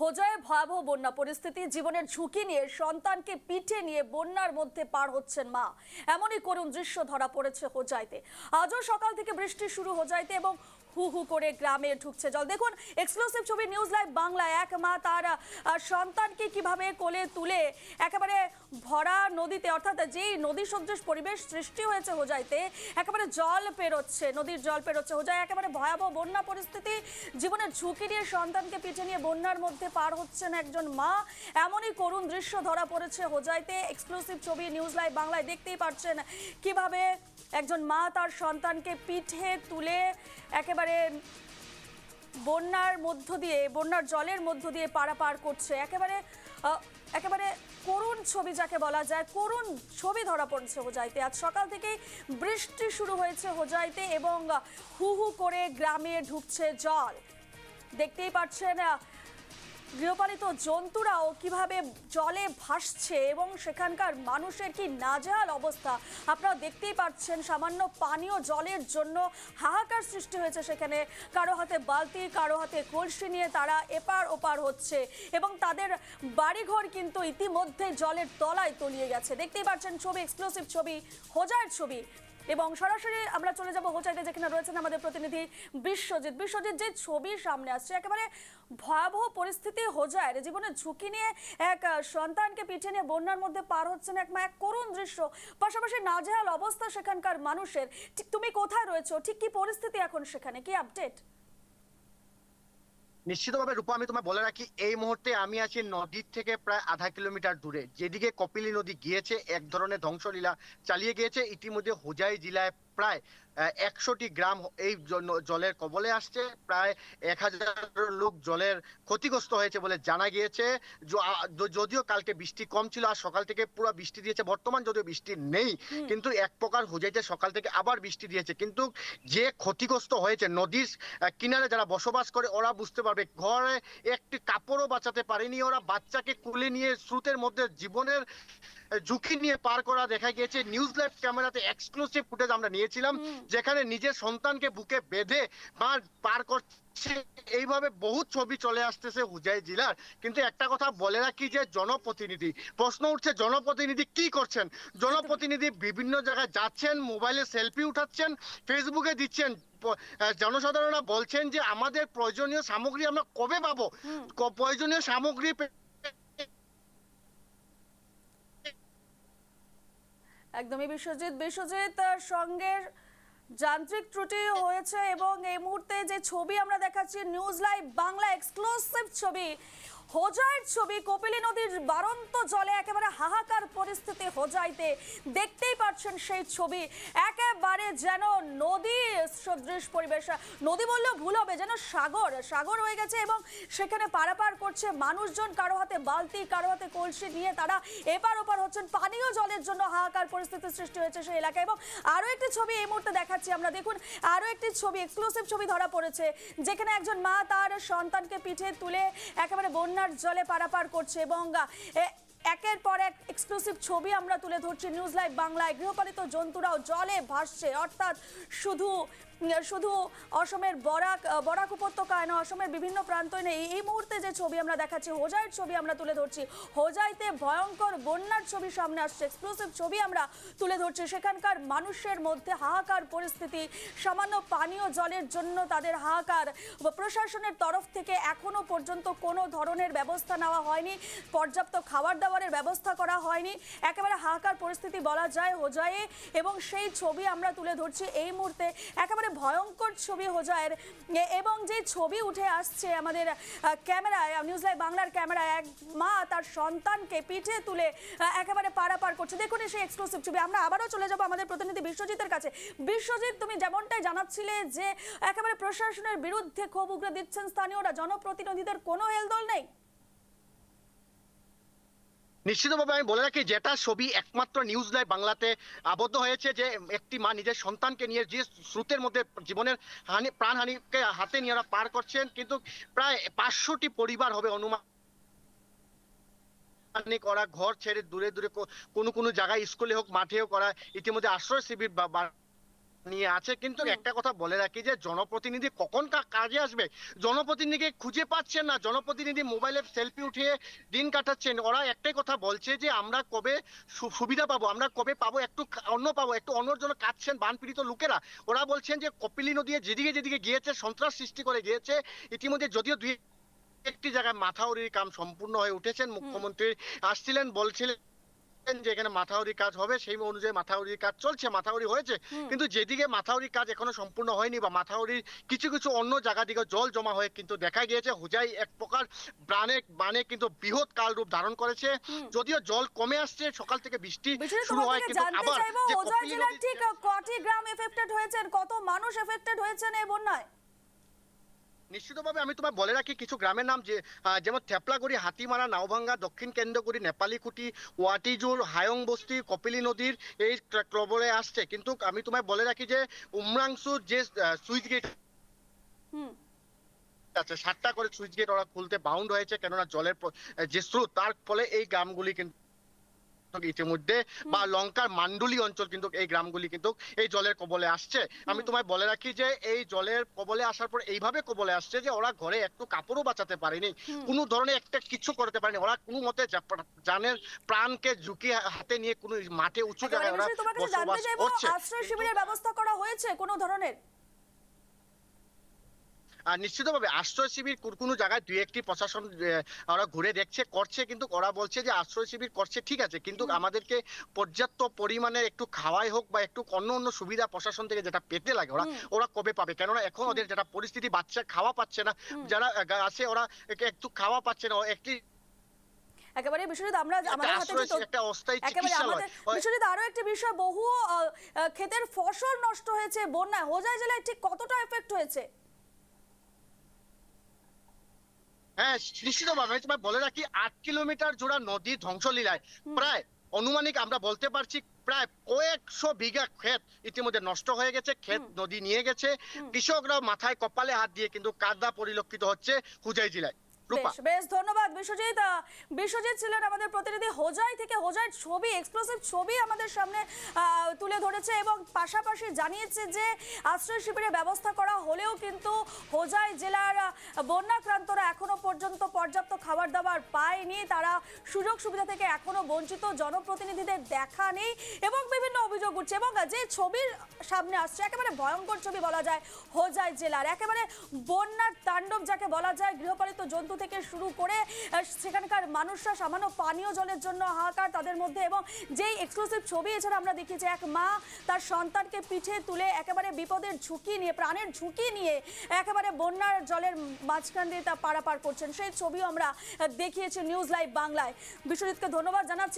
হোজায় ভয়াবহ বন্যা পরিস্থিতি, জীবনের ঝুঁকি নিয়ে সন্তানকে পিঠে নিয়ে বন্যার মধ্যে পার হচ্ছেন মা। এমনই করুণ দৃশ্য ধরা পড়েছে হোজাইতে আজও সকাল থেকে বৃষ্টি শুরু হোজাইতে এবং হু হু করে গ্রামে ঢুকছে জল। দেখুন এক্সক্লুসিভ ছবি নিউজ লাইভ বাংলা, এক মা তার সন্তানকে কীভাবে কোলে তুলে একেবারে ভরা নদীতে, অর্থাৎ যেই নদী সদৃশ পরিবেশ সৃষ্টি হয়েছে হোজাইতে, একেবারে জল পেরোচ্ছে, নদীর জল পেরোচ্ছে হোজাই। একেবারে ভয়াবহ বন্যা পরিস্থিতি, জীবনের ঝুঁকি নিয়ে সন্তানকে পিঠে নিয়ে বন্যার মধ্যে পার হচ্ছেন একজন মা। এমনই করুণ দৃশ্য ধরা পড়েছে হোজাইতে। এক্সক্লুসিভ ছবি নিউজ লাইভ বাংলায় দেখতেই পাচ্ছেন কীভাবে একজন মা তার সন্তানকে পিঠে তুলে একেবারে বন্যার মধ্য দিয়ে, বন্যার জলের মধ্য দিয়ে পারাপার করছে। একেবারে একেবারে করুণ ছবি যাকে বলা যায়, করুণ ছবি ধরা পড়ছে হোজাইতে। আজ সকাল থেকেই বৃষ্টি শুরু হয়েছে হোজাইতে এবং হু হু করে গ্রামে ঢুকছে জল। দেখতেই পাচ্ছেন গৃহপালিত জন্তুরাও কীভাবে জলে ভাসছে এবং সেখানকার মানুষের কি নাজেহাল অবস্থা? আপনারা দেখতেই পাচ্ছেন, সামান্য পানীয় জলের জন্য হাহাকার সৃষ্টি হয়েছে সেখানে। কারও হাতে বালতি, কারও হাতে কলসি নিয়ে তারা এপার ওপার হচ্ছে এবং তাদের বাড়িঘর কিন্তু ইতিমধ্যে জলের তলায় তলিয়ে গেছে। দেখতেই পাচ্ছেন ছবি এক্সক্লুসিভ ছবি হোজার ছবি। এবং সরাসরি আমরা চলে যাব হোচাইতে যেখানে রয়েছেন আমাদের প্রতিনিধি বিশ্বজিৎ। বিশ্বজিৎ, যে ছবি সামনে আসছে, একেবারে ভয়াবহ পরিস্থিতি হোজায় জীবনের ঝুঁকি নিয়ে এক সন্তানকে পিঠে নিয়ে বন্যার মধ্যে পার হচ্ছেন এক মা, এক করুণ দৃশ্য। পাশাপাশি নাজেহাল অবস্থা সেখানকার মানুষের। ঠিক তুমি কোথায় রয়েছো? ঠিক কি পরিস্থিতি এখন সেখানে? কি আপডেট? নিশ্চিতভাবে রূপা, আমি তোমায় বলে রাখি, এই মুহূর্তে আমি আছি নদীর থেকে প্রায় আধা কিলোমিটার দূরে। যেদিকে কপিলী নদী গিয়েছে, এক ধরনের ধ্বংসলীলা চালিয়ে গিয়েছে। ইতিমধ্যে হোজাই জেলায় প্রায় একশোটি গ্রাম এই জলের কবলে আসছে। প্রায় এক হাজার লোক জলের ক্ষতিগ্রস্ত হয়েছে বলে জানা গিয়েছে। যদিও কালকে বৃষ্টি কম ছিল আর সকাল থেকে পুরো বৃষ্টি দিয়েছে বর্তমান যদিও বৃষ্টি নেই কিন্তু এক প্রকার হোজাইতে সকাল থেকে আবার বৃষ্টি দিয়েছে। কিন্তু যে ক্ষতিগ্রস্ত হয়েছে নদীর কিনারে যারা বসবাস করে ওরা বুঝতে পারবে ঘরে একটি কাপড়ও বাঁচাতে পারেনি। ওরা বাচ্চাকে কুলে নিয়ে স্রোতের মধ্যে জীবনের ঝুঁকি নিয়ে পার করা দেখা গিয়েছে। নিউজ লাইভ ক্যামেরাতে এক্সক্লুসিভ ফুটেজ আমরা নিয়েছিলাম যেখানে নিজের সন্তানকে বুকে বেঁধে মা পার করছে। এইভাবে বহু ছবি চলে আসতেছে হুজাই জেলার। কিন্তু একটা কথা বলে রাখি যে জনপ্রতিনিধি প্রশ্ন উঠছে জনপ্রতিনিধি কি করছেন? জনপ্রতিনিধি বিভিন্ন জায়গায় যাচ্ছেন মোবাইলে সেলফি উঠাচ্ছেন ফেসবুকে দিচ্ছেন। জনসাধারণরা বলছেন যে আমাদের প্রয়োজনীয় সামগ্রী আমরা কবে পাবো? প্রয়োজনীয় সামগ্রী একদমই বিশ্বজিৎ। বিশ্বজিৎ সঙ্গে যান্ত্রিক ত্রুটি হয়েছে এবং এই মুহূর্তে যে ছবি আমরা দেখাচ্ছি, নিউজ লাইভ বাংলা এক্সক্লুসিভ ছবি। হোজাইয়ের ছবি, কপিলী নদীর বারন্ত জলে একেবারে হাহাকার পরিস্থিতি হোজাইতে দেখতেই পাচ্ছেন সেই ছবি। একেবারে যেন নদী সদৃশ পরিবেশ। নদী বললেও ভুল হবে, যেন সাগর। সাগর হয়ে গেছে এবং সেখানে পারাপার করছে মানুষজন, কারও হাতে বালতি, কারও হাতে কলসি নিয়ে তারা এপার ওপার হচ্ছেন। পানীয় জলের জন্য হাহাকার পরিস্থিতির সৃষ্টি হয়েছে সেই এলাকায় এবং আরও একটি ছবি এই মুহূর্তে দেখাচ্ছি আমরা। দেখুন, আরও একটি ছবি এক্সক্লুসিভ ছবি ধরা পড়েছে, যেখানে একজন মা তার সন্তানকে পিঠে তুলে একেবারে বন্যার জলে পারাপার করছে এবং একের পর এক এক্সক্লুসিভ ছবি আমরা তুলে ধরছি নিউজ লাইভ বাংলায়। গৃহপালিত জন্তুরাও জলে ভাসছে, অর্থাৎ শুধু শুধু অসমের বরাক বরাক উপত্যকায় না অসমের বিভিন্ন প্রান্তই নেই। এই মুহূর্তে যে ছবি আমরা দেখাচ্ছি হোজাইয়ের ছবি আমরা তুলে ধরছি। হোজাইতে ভয়ঙ্কর বন্যার ছবি সামনে আসছে এক্সক্লুসিভ ছবি আমরা তুলে ধরছি। সেখানকার মানুষের মধ্যে হাহাকার পরিস্থিতি, সামান্য পানীয় জলের জন্য তাদের হাহাকার। প্রশাসনের তরফ থেকে এখনও পর্যন্ত কোনো ধরনের ব্যবস্থা নেওয়া হয়নি, পর্যাপ্ত খাবার দাবারের ব্যবস্থা করা হয়নি। একেবারে হাহাকার পরিস্থিতি বলা যায় হোজায়ে এবং সেই ছবি আমরা তুলে ধরছি এই মুহূর্তে। একেবারে ভয়ঙ্কর ছবি হোজায়ের। এবং যে ছবি উঠে আসছে আমাদের ক্যামেরায় নিউজ লাইভ বাংলার ক্যামেরায়, এক মা তার সন্তানকে পিঠে তুলে একেবারে পারাপার করছে। দেখুন সেই এক্সক্লুসিভ ছবি। আমরা আবারও চলে যাব আমাদের প্রতিনিধি বিশ্বজিতের কাছে। বিশ্বজিৎ, তুমি যেমনটাই জানাচ্ছিলে যে, একেবারে প্রশাসনের বিরুদ্ধে ক্ষোভ উগরে দিচ্ছেন স্থানীয়রা। জনপ্রতিনিধিদের কোনো হেলদোল নেই? নিশ্চিতভাবে আমি বলে রাখি, যেটা ছবি একমাত্র নিউজ লাইভ বাংলাতে আবদ্ধ হয়েছে যে, একটি মা নিজের সন্তানকে নিয়ে যে স্রোতের মধ্যে জীবনের হানি, প্রাণহানিকে হাতে নিয়ে পার করছেন, কিন্তু প্রায় পাঁচশোটি পরিবার হবে অনুমান করা, ঘর ছেড়ে দূরে দূরে কোনো কোনো জায়গায় স্কুলে হোক, মাঠে হোক করা ইতিমধ্যে আশ্রয় শিবির বা- নিয়ে আছে কিন্তু একটা কথা বলে রাখি যে জনপ্রতিনিধি কখন কাজে আসবে? জনপ্রতিনিধিকে খুঁজে পাচ্ছেন না জনপ্রতিনিধি মোবাইলে সেলফি উঠিয়ে দিন কাটাচ্ছেন। ওরা একটাই কথা বলছে যে আমরা কবে সুবিধা পাবো আমরা কবে পাবো একটু অন্য পাবো একটু অন্যর জন্য কাটছেন বানপীড়িত লোকেরা। ওরা বলছেন যে কপিলী নদী যেদিকে যেদিকে গিয়েছে সন্ত্রাস সৃষ্টি করে গিয়েছে ইতিমধ্যে যদিও দুই একটি জায়গায় মাথাউরির কাম সম্পূর্ণ হয়ে উঠেছেন মুখ্যমন্ত্রী। আসছিলেন বলছিলেন যে এখানে মাথাউরি কাজ হবে সেই অনুযায়ী মাথাউরির কাজ চলছে মাথাউরি হয়েছে। কিন্তু যেদিকে মাথাউরির কাজ এখনও সম্পূর্ণ হয়নি বা মাথাউরির কিছু কিছু অন্য জায়গা দিকে জল জমা হয়ে কিন্তু দেখা গিয়েছে হুজাই এক প্রকার বানে বানে কিন্তু বৃহৎ কাল রূপ ধারণ করেছে। যদিও জল কমে আসছে সকাল থেকে বৃষ্টি শুরু হয় কিন্তু আবার ঠিক কটি গ্রাম এফেক্টেড হয়েছে কত মানুষ এফেক্টেড হয়েছে এই বন্যায়? নিশ্চিতভাবে আমি তোমায় বলে রাখি কিছু গ্রামের নাম যে যেমন থেপলাগুড়ি হাতিমারা নাওভাঙ্গা দক্ষিণ কেন্দ্রগুড়ি নেপালিকুটি ওয়াটিজুর হায়ং বস্তি কপিলী নদীর এই ক্লবরে আসছে। কিন্তু আমি তোমায় বলে রাখি যে উমরাংশু যে সুইচ গেট আছে সাতটা করে সুইচ গেট ওরা খুলতে বাউন্ড হয়েছে কেননা জলের যে স্রোত তার ফলে এই গ্রামগুলি কিন্তু ইতিমধ্যে বা লঙ্কার মান্ডুলি অঞ্চল কিন্তু এই গ্রামগুলি কিন্তু এই জলের কবলে আসছে। আমি তোমায় বলে রাখি যে এই জলের কবলে আসার পর এইভাবে কবলে আসছে যে ওরা ঘরে একটু কাপড়ও বাঁচাতে পারেনি। কোনো ধরনের একটা কিছু করতে পারেনি। ওরা কোনো মতে জানের প্রাণকে ঝুঁকি হাতে নিয়ে কোনো মাঠে উঁচু জায়গায় ওরা বসবাস করছে। আশ্রয় শিবিরের ব্যবস্থা করা হয়েছে কোনো ধরনের? নিশ্চিতভাবে আশ্রয় শিবির কোনো জায়গায় দুই একটি প্রশাসন ওরা ঘুরে দেখছে করছে কিন্তু ওরা বলছে যে আশ্রয় শিবির করছে ঠিক আছে। কিন্তু আমাদেরকে পর্যাপ্ত পরিমাণে একটু খাওয়াই হোক বা একটু অন্য অন্য সুবিধা প্রশাসন থেকে যেটা পেতে লাগে ওরা ওরা কবে পাবে? কেননা এখন ওদের যেটা পরিস্থিতি বাচ্চা খাওয়া পাচ্ছে না। যারা আছে ওরা একটু খাওয়া পাচ্ছে না একটি একেবারে বিশ্বজিৎ আমরা আমাদের হাতে একটা অস্থায়ী বিশ্বজিৎ আরও একটি বিষয় বহু ক্ষেতের ফসল নষ্ট হয়েছে বন্যায় হোজাই জেলায় ঠিক কতটা এফেক্ট হয়েছে? হ্যাঁ নিশ্চিতভাবে আমি তোমায় বলে রাখি আট কিলোমিটার জোড়া নদী ধ্বংসলীলায়। প্রায় অনুমানিক আমরা বলতে পারছি প্রায় কয়েকশো বিঘা ক্ষেত ইতিমধ্যে নষ্ট হয়ে গেছে ক্ষেত নদী নিয়ে গেছে। কৃষকরা মাথায় কপালে হাত দিয়ে কিন্তু কাদা পরিলক্ষিত হচ্ছে হুজাই জেলায়। বেশ বেশ, ধন্যবাদ বিশ্বজিৎ। বিশ্বজিৎ ছিলেন আমাদের প্রতিনিধি। হোজাই থেকে হোজাই ছবি এক্সক্লুসিভ ছবি আমাদের সামনে তুলে ধরেছে এবং পাশাপাশি জানিয়েছে যে আশ্রয় শিবিরের ব্যবস্থা করা হলেও কিন্তু হোজাই জেলার বন্যাক্রান্তরা এখনও পর্যন্ত পর্যাপ্ত খাবার দাবার পায়নি। তারা সুযোগ সুবিধা থেকে এখনও বঞ্চিত। জনপ্রতিনিধিদের দেখা নেই এবং বিভিন্ন অভিযোগ উঠছে এবং যে ছবির সামনে আসছে, একেবারে ভয়ঙ্কর ছবি বলা যায় হোজাই জেলার। একেবারে বন্যার তাণ্ডব যাকে বলা যায়, গৃহপালিত জন্তু থেকে শুরু করে সেখানকার মানুষরা সামান্য পানীয় জলের জন্য হাহাকার তাদের মধ্যে এবং যেই এক্সক্লুসিভ ছবি এছাড়া আমরা দেখি যে এক মা তার সন্তানকে পিঠে তুলে একেবারে বিপদের ঝুঁকি নিয়ে, প্রাণের ঝুঁকি নিয়ে একেবারে বন্যার জলের মাঝখান দিয়ে তা পারাপার করছেন। সেই ছবিও আমরা দেখিয়েছি নিউজ লাইভ বাংলায়। বিশ্বজিৎকে ধন্যবাদ জানাচ্ছি।